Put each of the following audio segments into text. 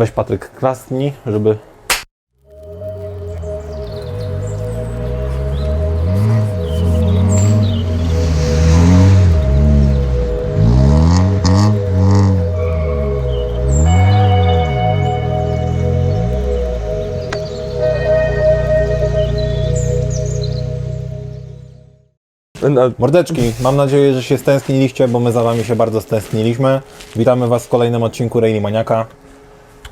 Weź Patryk klasnij, żeby... Mordeczki, mam nadzieję, że się stęskniliście, bo my za Wami się bardzo stęskniliśmy. Witamy Was w kolejnym odcinku Rally Maniaka.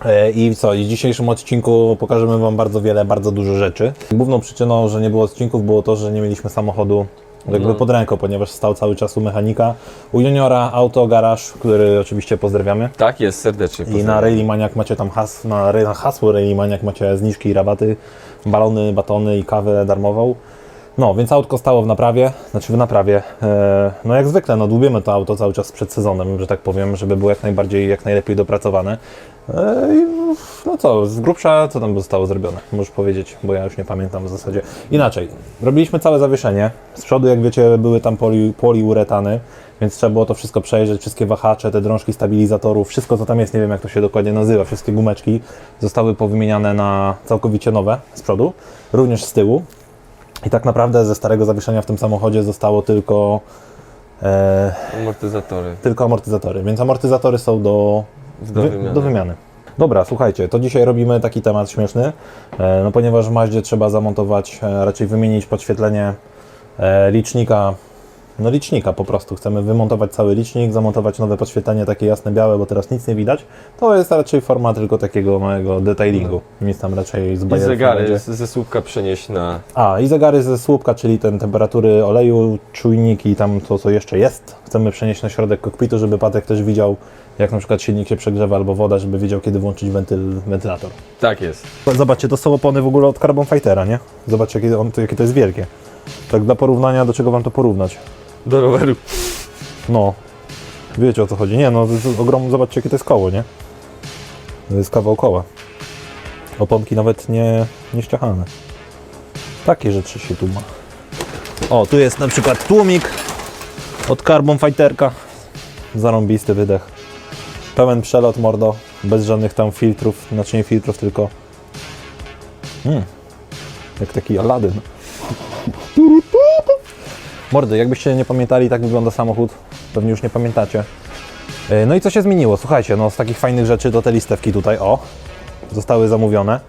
E, I co, i w dzisiejszym odcinku pokażemy Wam bardzo wiele, bardzo dużo rzeczy. Główną przyczyną, że nie było odcinków było to, że nie mieliśmy samochodu jakby pod ręką, ponieważ stał cały czas u mechanika. U juniora Auto Garage, który oczywiście pozdrawiamy. tak jest, serdecznie. I na pozdrawiam. Rally Maniak macie tam has, na, hasło Rally Maniak macie zniżki i rabaty, balony, batony i kawę darmową. No, więc autko stało w naprawie, znaczy w naprawie. E, no jak zwykle, no dłubiemy to auto cały czas przed sezonem, że tak powiem, żeby było jak najbardziej, jak najlepiej dopracowane. E, no co, z grubsza co tam zostało zrobione? Możesz powiedzieć, bo ja już nie pamiętam w zasadzie. Inaczej, robiliśmy całe zawieszenie. Z przodu, jak wiecie, były tam poli, poliuretany, więc trzeba było to wszystko przejrzeć, wszystkie wahacze, te drążki stabilizatorów, wszystko co tam jest, nie wiem jak to się dokładnie nazywa, wszystkie gumeczki zostały powymieniane na całkowicie nowe z przodu, również z tyłu. I tak naprawdę ze starego zawieszenia w tym samochodzie zostało tylko, e, Amortyzatory. tylko amortyzatory, więc amortyzatory są do, Do wy- wymiany. do wymiany. Dobra, słuchajcie, to dzisiaj robimy taki temat śmieszny, e, no ponieważ w Maździe trzeba zamontować, e, raczej wymienić podświetlenie e, licznika, no licznika po prostu. Chcemy wymontować cały licznik, zamontować nowe podświetlenie takie jasne, białe, bo teraz nic nie widać. To jest raczej forma tylko takiego małego detailingu. Nic tam raczej z I zegary ze słupka przenieść na... A, i zegary ze słupka, czyli ten temperatury oleju, czujniki, tam to co jeszcze jest. Chcemy przenieść na środek kokpitu, żeby Patek też widział, jak na przykład silnik się przegrzewa albo woda, żeby wiedział, kiedy włączyć wentyl, wentylator. Tak jest. Zobaczcie, to są opony w ogóle od Carbon Fightera, nie? Zobaczcie, jakie, on, jakie to jest wielkie. Tak dla porównania, do czego Wam to porównać? Do roweru. No, wiecie o co chodzi. Nie, no, ogrom, zobaczcie, jakie to jest koło, nie? To jest kawał koła. Oponki nawet nie, nie ściachane. Takie rzeczy się tu ma. O, tu jest na przykład tłumik od Carbon Fighterka. Zarąbisty wydech. Pełen przelot mordo, bez żadnych tam filtrów, znaczy nie filtrów, tylko mm, jak taki Aladdin. Mordy, jakbyście nie pamiętali, tak wygląda samochód, pewnie już nie pamiętacie. E, No i co się zmieniło? Słuchajcie, no z takich fajnych rzeczy to te listewki tutaj, o, zostały zamówione.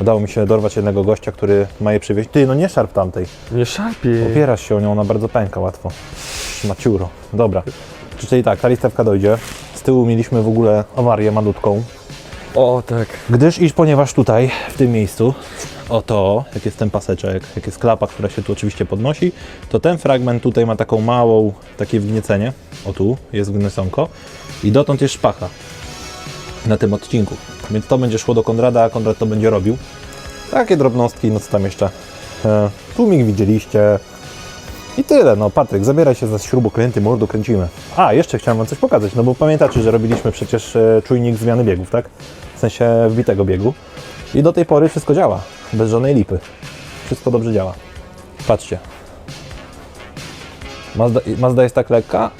Udało mi się dorwać jednego gościa, który ma je przywieźć. Ty, no nie szarp tamtej. Nie szarpie. Opierasz się o nią, ona bardzo pęka łatwo. Maciuro. Dobra. Czyli tak, ta listewka dojdzie. Z tyłu mieliśmy w ogóle awarię malutką. O, tak. Gdyż iż ponieważ tutaj, w tym miejscu, oto, jak jest ten paseczek, jak jest klapa, która się tu oczywiście podnosi, to ten fragment tutaj ma taką małą, takie wgniecenie, o tu jest wgnieconko i dotąd jest szpacha na tym odcinku. Więc to będzie szło do Konrada, a Konrad to będzie robił. Takie drobnostki, no co tam jeszcze. E, tłumik widzieliście. I tyle, no Patryk, zabieraj się za śrubokręty, mordo kręcimy. A, jeszcze chciałem Wam coś pokazać, no bo pamiętacie, że robiliśmy przecież e, czujnik zmiany biegów, tak? W sensie wbitego biegu. I do tej pory wszystko działa, bez żadnej lipy. Wszystko dobrze działa. Patrzcie. Mazda, Mazda jest tak lekka.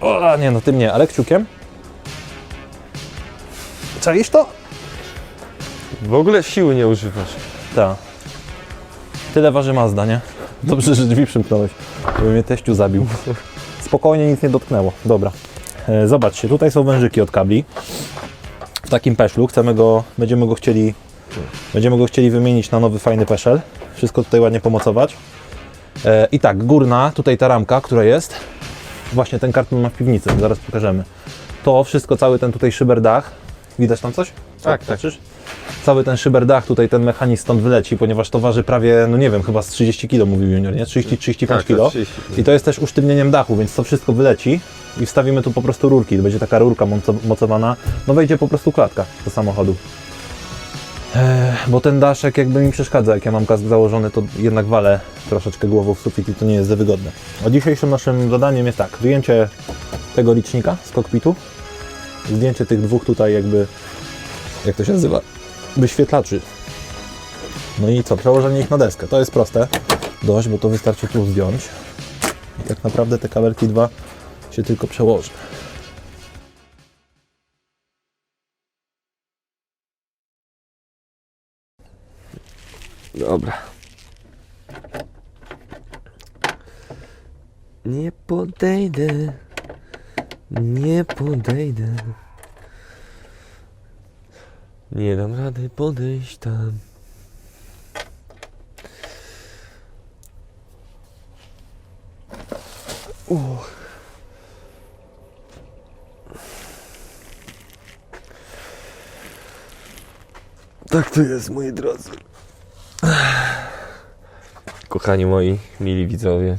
O, nie, no tym nie, ale kciukiem. Czaisz to? W ogóle siły nie używasz. Tak. Tyle waży Mazda, nie? Dobrze, że drzwi przymknąłeś, żeby mnie teściu zabił. Spokojnie, nic nie dotknęło. Dobra. E, zobaczcie, tutaj są wężyki od kabli. W takim peszlu. Chcemy go, będziemy go chcieli, będziemy go chcieli wymienić na nowy, fajny peszel. Wszystko tutaj ładnie pomocować. E, I tak, górna, tutaj ta ramka, która jest. Właśnie ten karton ma w piwnicy, zaraz pokażemy. To wszystko, cały ten tutaj szyberdach. Widać tam coś? Tak, tak. Patrzysz? cały ten szyberdach, tutaj ten mechanizm stąd wyleci, ponieważ to waży prawie, no nie wiem, chyba z 30 kg mówił Junior, nie? 30-35 Tak, kg. 30. I to jest też usztywnieniem dachu, więc to wszystko wyleci i wstawimy tu po prostu rurki. Będzie taka rurka moco- mocowana, no wejdzie po prostu klatka do samochodu. Bo ten daszek jakby mi przeszkadza, jak ja mam kask założony, to jednak walę troszeczkę głową w sufit i to nie jest za wygodne. A dzisiejszym naszym zadaniem jest tak, wyjęcie tego licznika z kokpitu, zdjęcie tych dwóch tutaj jakby, jak to się nazywa, wyświetlaczy. No i co, przełożenie ich na deskę. To jest proste dość, bo to wystarczy tu zdjąć. I tak naprawdę te kabelki dwa się tylko przełoży. Dobra. Nie podejdę. Nie podejdę. Nie dam rady podejść tam. Uch. Tak to jest, moi drodzy. Kochani moi, mili widzowie.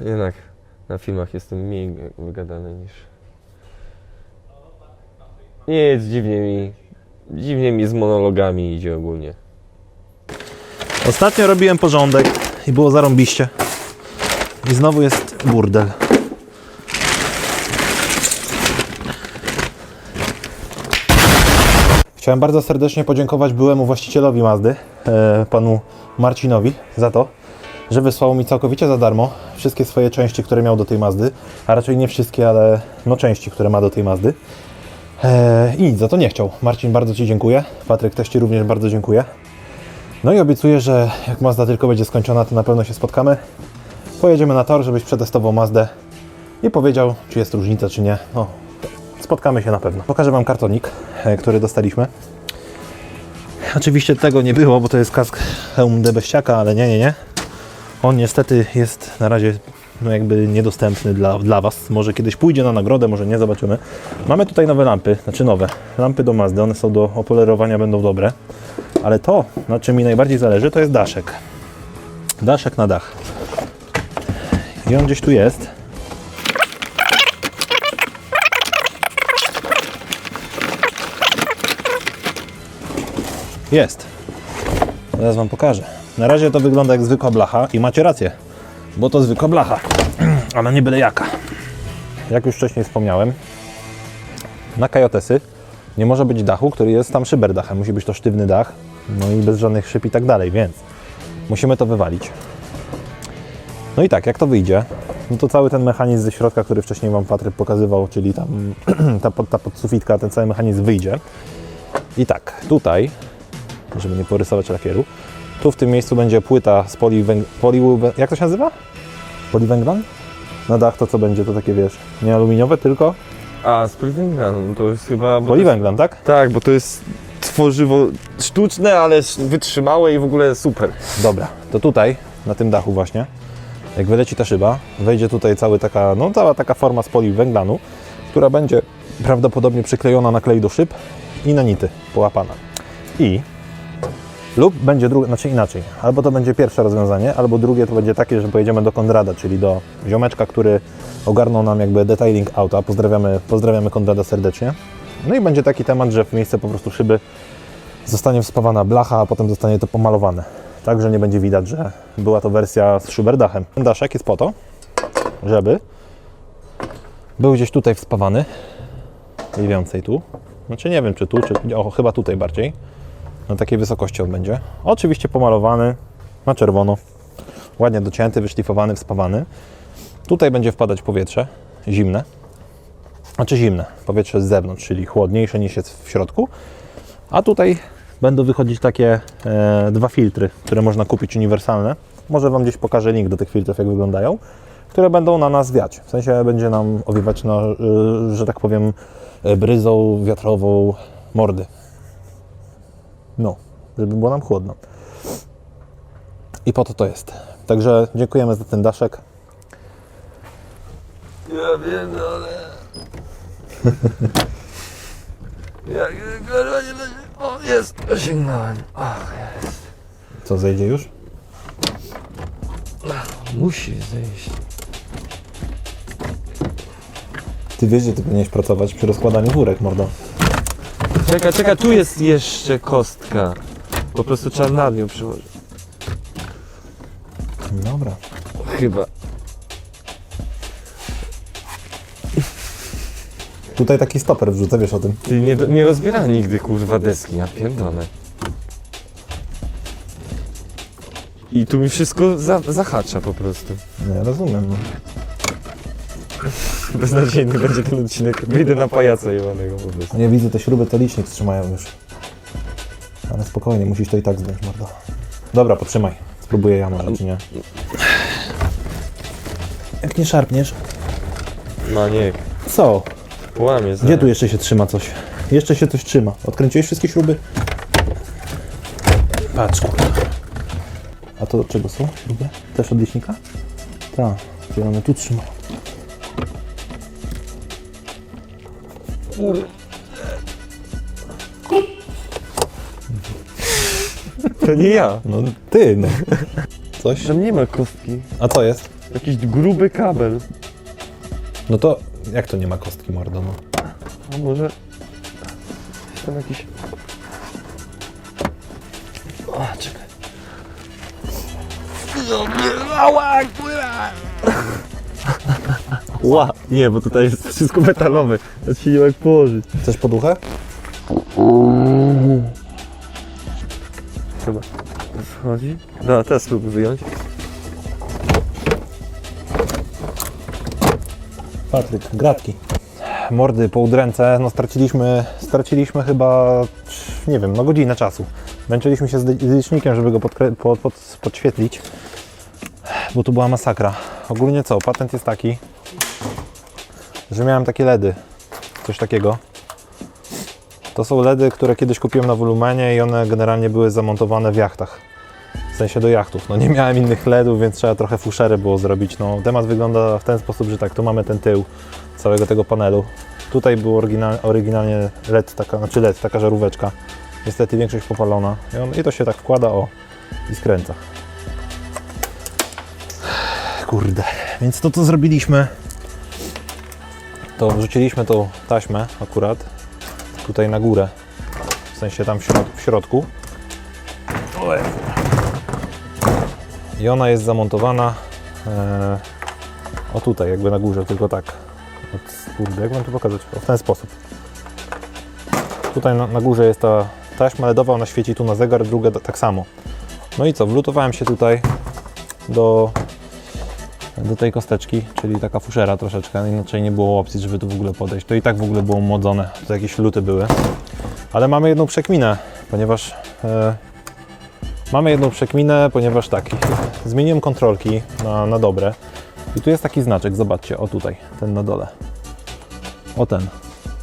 Jednak na filmach jestem mniej wygadany niż... Nie jest dziwnie mi. Dziwnie mi z monologami idzie ogólnie. Ostatnio robiłem porządek i było zarąbiście. I znowu jest burdel. Chciałem bardzo serdecznie podziękować byłemu właścicielowi Mazdy, e, panu Marcinowi, za to, że wysłał mi całkowicie za darmo wszystkie swoje części, które miał do tej Mazdy, a raczej nie wszystkie, ale no części, które ma do tej Mazdy. E, I nic za to nie chciał. Marcin, bardzo Ci dziękuję. Patryk, też Ci również bardzo dziękuję. No i obiecuję, że jak Mazda tylko będzie skończona, to na pewno się spotkamy. Pojedziemy na tor, żebyś przetestował Mazdę i powiedział, czy jest różnica, czy nie. No, spotkamy się na pewno. Pokażę Wam kartonik, e, który dostaliśmy. Oczywiście tego nie było, bo to jest kask Heum de Beściaka, ale nie, nie, nie. On niestety jest na razie no jakby niedostępny dla, dla Was. Może kiedyś pójdzie na nagrodę, może nie, zobaczymy. Mamy tutaj nowe lampy, znaczy nowe. Lampy do Mazdy, one są do opolerowania, będą dobre. Ale to, na czym mi najbardziej zależy, to jest daszek. Daszek na dach. I on gdzieś tu jest. Jest. Teraz Wam pokażę. Na razie to wygląda jak zwykła blacha i macie rację, bo to zwykła blacha, ale nie byle jaka. Jak już wcześniej wspomniałem, na kajotesy nie może być dachu, który jest tam szyberdachem. Musi być to sztywny dach, no i bez żadnych szyb i tak dalej, więc musimy to wywalić. No i tak, jak to wyjdzie, no to cały ten mechanizm ze środka, który wcześniej Wam Patryk pokazywał, czyli tam ta, ta podsufitka, ten cały mechanizm wyjdzie. I tak, tutaj, żeby nie porysować lakieru, tu w tym miejscu będzie płyta z poliwęg... poliwę... jak to się nazywa? Poliwęglan? Na dach to co będzie, to takie wiesz, nie aluminiowe, tylko A, z Poliwęglan, to jest chyba... to jest- poliwęglan, tak? Tak, bo to jest tworzywo sztuczne, ale wytrzymałe i w ogóle super. Dobra, to tutaj, na tym dachu właśnie, jak wyleci ta szyba, wejdzie tutaj cały taka, no cała taka forma z poliwęglanu, która będzie prawdopodobnie przyklejona na klej do szyb i na nity połapana. I lub będzie drugie, znaczy inaczej, albo to będzie pierwsze rozwiązanie, albo drugie to będzie takie, że pojedziemy do Konrada, czyli do ziomeczka, który ogarnął nam jakby detailing auta. Pozdrawiamy, pozdrawiamy Konrada serdecznie. No i będzie taki temat, że w miejsce po prostu szyby zostanie wspawana blacha, a potem zostanie to pomalowane. Tak, że nie będzie widać, że była to wersja z szyberdachem. Ten daszek jest po to, żeby był gdzieś tutaj wspawany, mniej więcej tu. Znaczy nie wiem, czy tu, czy o, chyba tutaj bardziej. Na takiej wysokości on będzie. Oczywiście pomalowany na czerwono. Ładnie docięty, wyszlifowany, wspawany. Tutaj będzie wpadać powietrze zimne. Znaczy zimne, powietrze z zewnątrz, czyli chłodniejsze niż jest w środku. A tutaj będą wychodzić takie e, dwa filtry, które można kupić uniwersalne. Może Wam gdzieś pokażę link do tych filtrów, jak wyglądają, które będą na nas wiać. W sensie będzie nam owiewać, na, e, że tak powiem, e, bryzą wiatrową mordy. No, żeby było nam chłodno. I po to to jest. Także dziękujemy za ten daszek. Ja wiem, ale... Jak kurwa nie będzie... O, jest, osiągnąłem. Ach, jest. Co, zejdzie już? Musi zejść. Ty wiesz, że ty powinieneś pracować przy rozkładaniu wórek, mordo. Czekaj, czekaj, tu jest jeszcze kostka. Po prostu trzeba nad nią przyłożyć. Dobra. Chyba. Tutaj taki stoper wrzucę, wiesz o tym. Ty nie, nie rozbiera nigdy kurwa deski, ja pierdolę. I tu mi wszystko za, zahacza po prostu. No ja rozumiem. No. Beznadziejny będzie ten odcinek. Wyjdę na pajaca jebanego po prostu. Nie widzę, te śruby to licznik trzymają już. Ale spokojnie, musisz to i tak zdjąć, mordo. Dobra, potrzymaj. Spróbuję ja może, czy nie. Jak nie szarpniesz. Maniek. Co? Łamie Gdzie tu jeszcze się trzyma coś? Jeszcze się coś trzyma. Odkręciłeś wszystkie śruby? Patrz, kurwa. A to od czego są śruby? Też od licznika? Tak. Czyli one tu trzyma. To nie ja. No ty, no. Coś? Tam nie ma kostki. A co jest? Jakiś gruby kabel. No to jak to nie ma kostki, mordo? No. A może... Tam jakiś... O, czekaj. Ła! Nie, bo tutaj jest wszystko metalowe. Ja się nie jak położyć. Chcesz poduchę? Chyba. Wchodzi? No, teraz spróbuj wyjąć. Patryk, gratki. Mordy po udręce, no straciliśmy, straciliśmy chyba, nie wiem, no godzinę czasu. Męczyliśmy się z, licznikiem, żeby go pod, pod, podświetlić, bo tu była masakra. Ogólnie co, patent jest taki, że miałem takie LEDy, coś takiego. To są LEDy, które kiedyś kupiłem na Volumenie i one generalnie były zamontowane w jachtach. W sensie do jachtów. No nie miałem innych LEDów, więc trzeba trochę fuszery było zrobić. No, temat wygląda w ten sposób, że tak, tu mamy ten tył całego tego panelu. Tutaj był oryginal, oryginalnie LED, taka, znaczy LED, taka żaróweczka. Niestety większość popalona. I, on, I to się tak wkłada, o, i skręca. Kurde. Więc to, co zrobiliśmy, to wrzuciliśmy tą taśmę akurat tutaj na górę. W sensie tam w, środ w środku. O Jezu. I ona jest zamontowana e, o tutaj, jakby na górze, tylko tak. Od, kurde, jak mam to pokazać? O, w ten sposób. Tutaj na, na górze jest ta taśma LEDowa, ona świeci tu na zegar, druga tak samo. No i co, wlutowałem się tutaj do, do tej kosteczki, czyli taka fuszera troszeczkę, inaczej nie było opcji, żeby tu w ogóle podejść. To i tak w ogóle było młodzone, to jakieś luty były. Ale mamy jedną przekminę, ponieważ e, Mamy jedną przekminę, ponieważ tak, zmieniłem kontrolki na, na dobre. I tu jest taki znaczek, zobaczcie, o tutaj, ten na dole. O ten,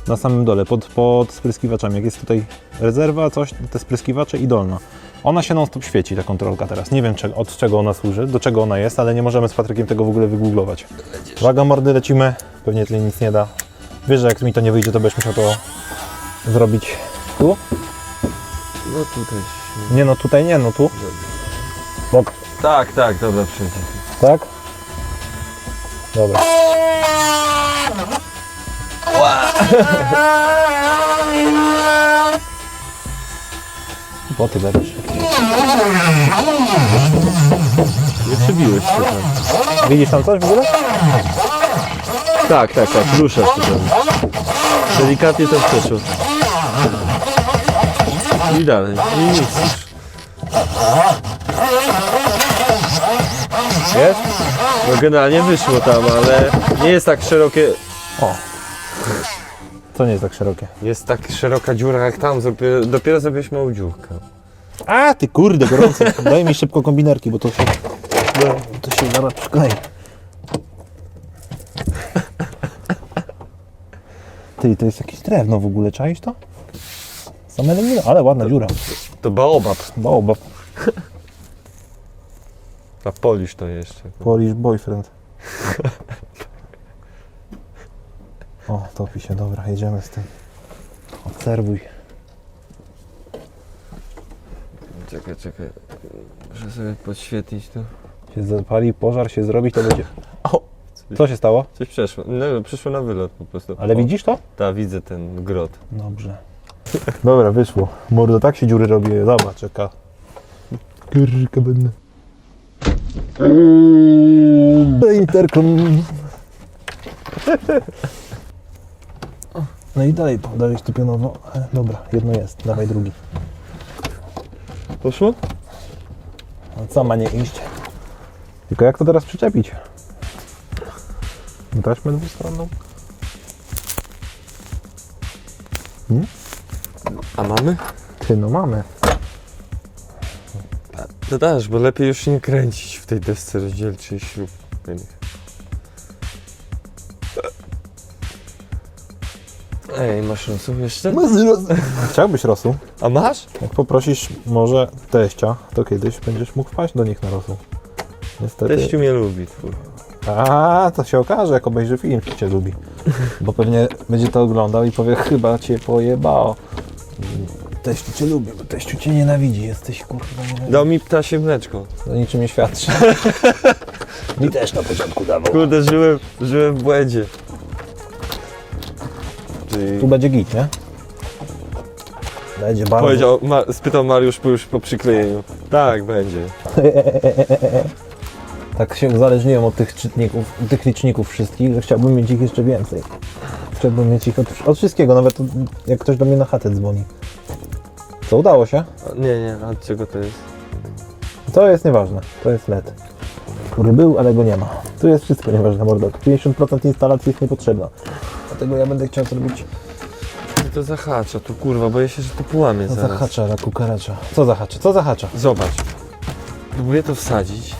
na samym dole, pod, pod spryskiwaczami. Jak jest tutaj rezerwa, coś, te spryskiwacze i dolna. Ona się non-stop świeci, ta kontrolka teraz. Nie wiem cze- od czego ona służy, do czego ona jest, ale nie możemy z Patrykiem tego w ogóle wygooglować. Uwaga, mordy, lecimy. Pewnie tyle nic nie da. Wiesz, że jak mi to nie wyjdzie, to będziesz musiał to zrobić tu? No tutaj. Nie no, tutaj nie, no tu. Bo Tak, tak, dobra, przyjdzie. Tak? Dobra. Boty lepiej. Nie przebiłeś się tam. Widzisz tam coś w ogóle? Tak, tak, tak, ruszasz się tam. Delikatnie tam przeszło. I dalej, i nic już. Jest? No generalnie wyszło tam, ale nie jest tak szerokie... O. To nie jest tak szerokie. Jest tak szeroka dziura jak tam, dopiero, dopiero zrobiłeś małą dziurkę. A ty kurde, gorąco. Daj mi szybko kombinerki, bo to się, to się zaraz przyklei. Ty, to jest jakieś drewno w ogóle, czaisz to? Same lemino, ale ładna dziura. To baobab. Baobab. A polisz to jeszcze. Polish boyfriend. O, topi się, dobra, jedziemy z tym. Obserwuj. Czekaj, czekaj. Muszę sobie podświetlić to. Się zapali, pożar się zrobi, to będzie... O! Co się stało? Coś przeszło. No, przyszło na wylot po prostu. Ale O, widzisz to? Tak, widzę ten grot. Dobrze. Dobra, wyszło. Mordo, tak się dziury robi. Zobacz, czeka. Kurka będę. Interkom. No i dalej, dalej stopionowo. E, Dobra, jedno jest. Dawaj drugi. Poszło? No co ma nie iść? Tylko jak to teraz przyczepić? Taśmę dwustronną? A mamy? Ty, no mamy. To też, bo lepiej już nie kręcić w tej desce rozdzielczej śrub. Ej, masz rosół jeszcze? Chciałbyś rosół? A masz? Jak poprosisz może teścia, to kiedyś będziesz mógł wpaść do nich na rosół. Niestety. Teściu mnie lubi, twój. A, to się okaże, jak obejrzy film, czy cię lubi. Bo pewnie będzie to oglądał i powie, chyba cię pojebało. Teściu cię lubi, bo teściu cię nienawidzi, jesteś kurwa Dał mi ptasie mleczko. To niczym nie świadczy. Mi też na początku dawał. Kurde, żyłem, żyłem w błędzie. Czyli Tu będzie git, nie? Będzie bardzo. powiedział, ma, spytał Mariusz po, już po przyklejeniu. Tak, będzie. Tak się uzależniłem od tych czytników, tych liczników wszystkich, że chciałbym mieć ich jeszcze więcej. Chciałbym mieć ich od, od wszystkiego, nawet od, jak ktoś do mnie na chatę dzwoni. Co udało się? A, Nie, nie, a od czego to jest? To jest nieważne, to jest LED. Który był, ale go nie ma. Tu jest wszystko nieważne, mordo. 50% instalacji jest niepotrzebna. Dlatego ja będę chciał zrobić Co to zahacza? To kurwa, boję się, że to połamie zaraz. zahacza, na kukaracza. Co zahacza? Co zahacza? Zobacz. Próbuję to wsadzić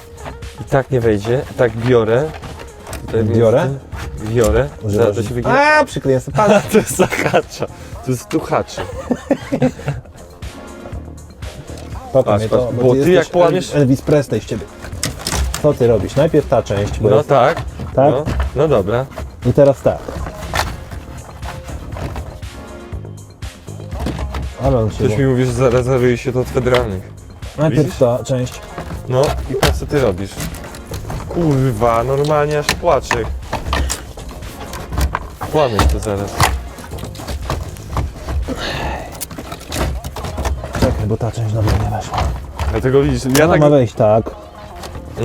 i tak nie wejdzie. Tak biorę. Tutaj Biorę? między Biorę. Zaraz to się wygnie. A, przykleję sobie palec. To jest zahacza. To jest tuchaczy. Papa Patrz, mnie to, patrz, bo ty ty jesteś jak połamiesz- Elvis Presley z ciebie. Co ty robisz? Najpierw ta część, bo No jest, tak. tak? No, no dobra. I teraz tak. Ale on się... Ktoś mi mówi, że zarezerwuje się to od federalnych. Najpierw widzisz? ta część. No i patrz co ty robisz. Kurwa, normalnie aż płaczę. Kłamiesz to zaraz. Czekaj, bo ta część dobra nie weszła. Dlatego widzisz, ja tak... ma wejść tak.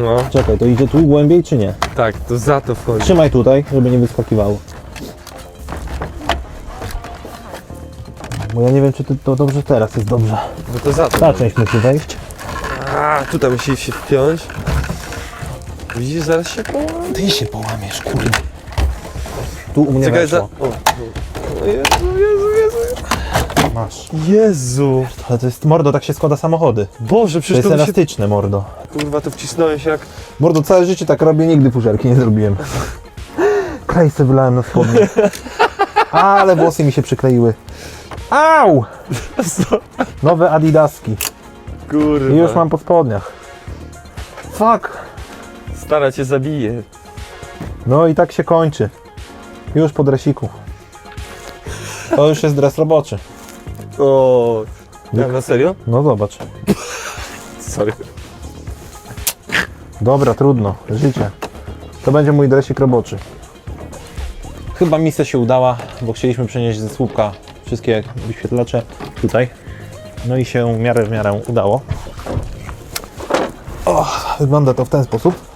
No, Czekaj, to idzie tu głębiej czy nie? tak, to za to wchodzi. Trzymaj tutaj, żeby nie wyskakiwało. Bo ja nie wiem, czy to, to dobrze teraz jest dobrze. Bo to za to Ta część musi wejść. A, tutaj musi się wpiąć. Widzisz, zaraz się połamie. Ty się połamiesz, kurde. Tu u mnie Czekaj, za... weszło. O, o Jezu, Jezu, Jezu. Masz. Jezu. Ale to jest, mordo, tak się składa samochody. Boże, To przecież jest to, mi się... elastyczne, mordo. Kurwa, to wcisnąłem się jak... Mordo, całe życie tak robię, nigdy fuszerki nie zrobiłem. Klej sobie wylałem na spodnie. Ale włosy mi się przykleiły. Au! Nowe adidaski. Kurwa. I już mam po spodniach. Fuck. Stara cię zabije. No i tak się kończy. Już po dresiku. To już jest dres roboczy. O. Ja, na serio? No zobacz. Sorry. Dobra, trudno. Życie. To będzie mój dresik roboczy. Chyba misja się udała, bo chcieliśmy przenieść ze słupka wszystkie wyświetlacze tutaj. No i się w miarę w miarę udało. O, wygląda to w ten sposób.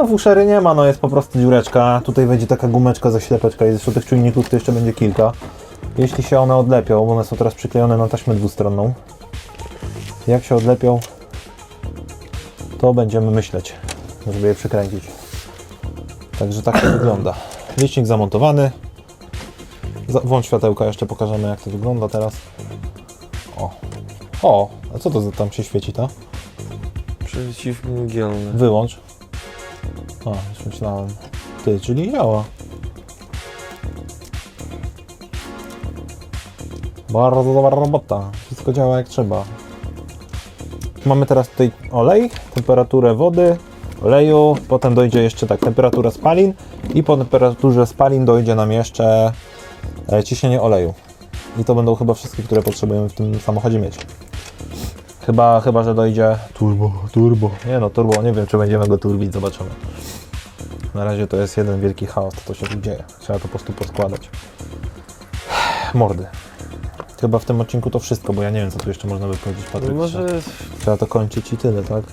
No, fuszery nie ma, no jest po prostu dziureczka. Tutaj będzie taka gumeczka za ślepeczka i zresztą tych czujników to jeszcze będzie kilka. Jeśli się one odlepią, bo one są teraz przyklejone na taśmę dwustronną. Jak się odlepią, to będziemy myśleć, żeby je przykręcić. Także tak to wygląda. Licznik zamontowany. Za- Włącz światełka, jeszcze pokażemy jak to wygląda teraz. O, o, a co to za- tam się świeci to? Przeciwmgielny. Wyłącz. A, już myślałem. Ty, czyli działa. Bardzo dobra robota. Wszystko działa jak trzeba. Mamy teraz tutaj olej, temperaturę wody, oleju, potem dojdzie jeszcze tak, temperatura spalin i po temperaturze spalin dojdzie nam jeszcze e, ciśnienie oleju. I to będą chyba wszystkie, które potrzebujemy w tym samochodzie mieć. Chyba, chyba, że dojdzie turbo, turbo. Nie no, turbo, nie wiem, czy będziemy go turbić, zobaczymy. Na razie to jest jeden wielki chaos, to się tu dzieje. Trzeba to po prostu poskładać. Mordy. Chyba w tym odcinku to wszystko, bo ja nie wiem, co tu jeszcze można by powiedzieć, No Patryk. może Trzeba to kończyć i tyle, tak?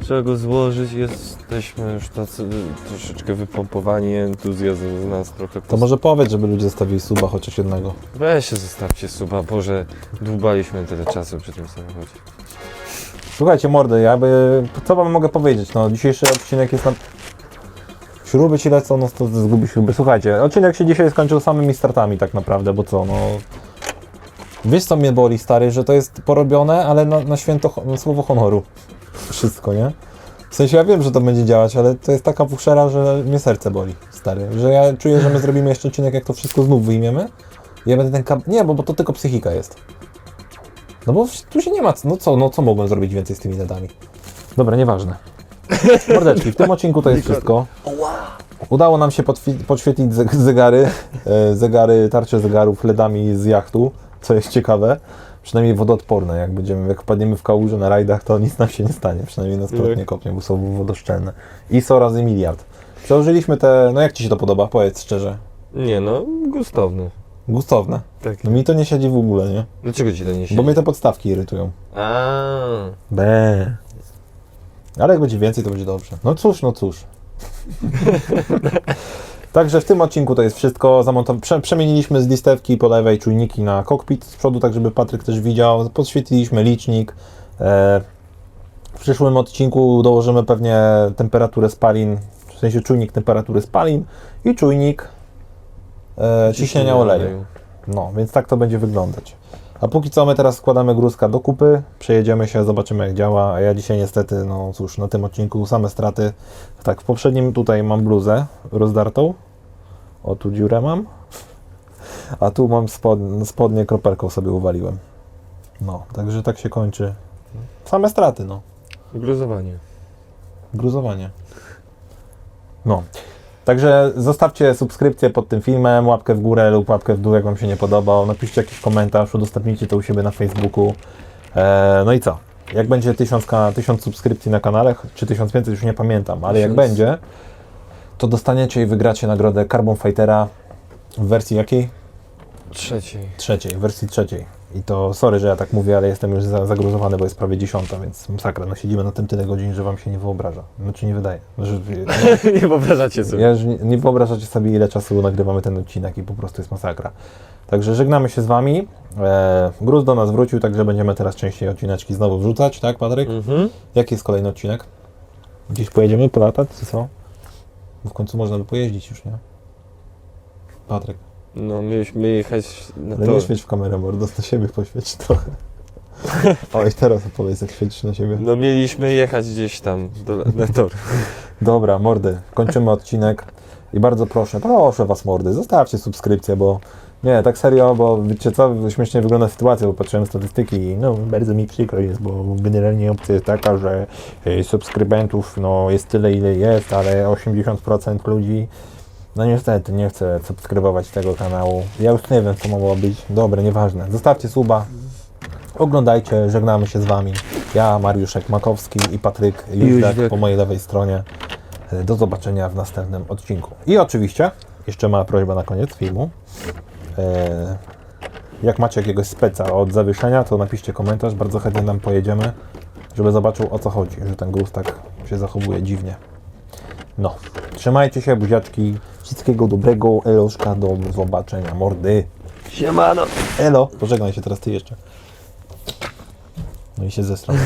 Trzeba go złożyć, jesteśmy już tacy troszeczkę wypompowani, entuzjazm z nas trochę To może powiedz, żeby ludzie zostawili suba chociaż jednego. Weź się zostawcie suba, Boże, dłubaliśmy tyle czasu przy tym samochodzie. Słuchajcie, mordy, jakby, co wam mogę powiedzieć, no, dzisiejszy odcinek jest na... Śruby ci lecą, no to zgubi śruby. Słuchajcie, odcinek się dzisiaj skończył samymi startami tak naprawdę, bo co, no... Wiesz co mnie boli, stary, że to jest porobione, ale na, na święto, na słowo honoru. Wszystko, nie? W sensie ja wiem, że to będzie działać, ale to jest taka fuszera, że mnie serce boli, stary. Że ja czuję, że my zrobimy jeszcze odcinek, jak to wszystko znów wyjmiemy. I ja będę ten kab... Nie, bo, bo to tylko psychika jest. No bo tu się nie ma, co- no co, no co mogłem zrobić więcej z tymi nedami? Dobra, nieważne. Mordeczki, w tym odcinku to jest wszystko. Udało nam się podświetlić zeg- zegary, e, zegary, tarcze zegarów LEDami z jachtu, co jest ciekawe. Przynajmniej wodoodporne, jak będziemy, jak wpadniemy w kałużę na rajdach, to nic nam się nie stanie, przynajmniej nas prąd nie kopnie, bo są wodoszczelne. ISO razy miliard. Przełożyliśmy te, no jak Ci się to podoba, powiedz szczerze. Nie no, gustowny. Gustowne. Tak. No mi to nie siedzi w ogóle, nie? Dlaczego ci to nie się? Bo mnie te podstawki irytują. A. Be. Ale jak będzie więcej, to będzie dobrze. No cóż, no cóż. Także w tym odcinku to jest wszystko. Prze- przemieniliśmy z listewki po lewej czujniki na kokpit z przodu, tak żeby Patryk też widział. Podświetliliśmy licznik. E, w przyszłym odcinku dołożymy pewnie temperaturę spalin, w sensie czujnik temperatury spalin i czujnik e, ciśnienia oleju. No, więc tak to będzie wyglądać. A póki co my teraz składamy gruzka do kupy, przejedziemy się, zobaczymy jak działa, a ja dzisiaj niestety, no cóż, na tym odcinku same straty. Tak, w poprzednim tutaj mam bluzę rozdartą, o tu dziurę mam, a tu mam spod, spodnie kropelką sobie uwaliłem. No, także tak się kończy. Same straty, no. Gruzowanie. Gruzowanie. No. Także zostawcie subskrypcję pod tym filmem, łapkę w górę lub łapkę w dół, jak Wam się nie podobał. Napiszcie jakiś komentarz, udostępnijcie to u siebie na Facebooku. Eee, no i co? Jak będzie tysiąc, ka- tysiąc subskrypcji na kanale, czy 1500 już nie pamiętam, ale jak Tysiąc. będzie, to dostaniecie i wygracie nagrodę Carbon Fightera w wersji jakiej? Trzeciej. Trzeciej, w wersji trzeciej. I to sorry, że ja tak mówię, ale jestem już za, zagruzowany, bo jest prawie dziesiąta, więc masakra. No siedzimy na tym tyle godzin, że wam się nie wyobraża. Znaczy nie wydaje. Że, nie wyobrażacie sobie. ja nie, nie wyobrażacie sobie, ile czasu nagrywamy ten odcinek i po prostu jest masakra. Także żegnamy się z wami. E, Gruz do nas wrócił, także będziemy teraz częściej odcineczki znowu wrzucać, tak Patryk? Mhm. Jaki jest kolejny odcinek? Gdzieś pojedziemy polatać, czy co? Bo w końcu można by pojeździć już, nie? Patryk. No, mieliśmy jechać na Ale nie świeć w kamerę, mordo, na siebie poświeć trochę. O, i teraz opowiedz, jak świecisz na siebie. No, mieliśmy jechać gdzieś tam do, na tor. Dobra, mordy, kończymy odcinek. I bardzo proszę, proszę was, mordy, zostawcie subskrypcję, bo nie, tak serio, bo wiecie co, śmiesznie wygląda sytuacja, bo patrzyłem statystyki i no, bardzo mi przykro jest, bo generalnie opcja jest taka, że e, subskrybentów no, jest tyle, ile jest, ale 80% ludzi no niestety nie chce subskrybować tego kanału. Ja już nie wiem, co mogło być. Dobre, nieważne. Zostawcie suba. Oglądajcie, żegnamy się z Wami. Ja, Mariuszek Makowski i Patryk Jóźwiak. po mojej lewej stronie. E, Do zobaczenia w następnym odcinku. I oczywiście, jeszcze mała prośba na koniec filmu. E, Jak macie jakiegoś speca od zawieszenia, to napiszcie komentarz. Bardzo chętnie nam pojedziemy, żeby zobaczył o co chodzi, że ten gruz tak się zachowuje dziwnie. No, trzymajcie się, buziaczki. Wszystkiego dobrego, Eloszka, do zobaczenia. Mordy. Siemano. Elo. Pożegnaj się teraz ty jeszcze. No i się zestrał.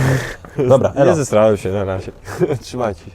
Dobra, elo. Nie zestrałem się na razie. Trzymajcie się.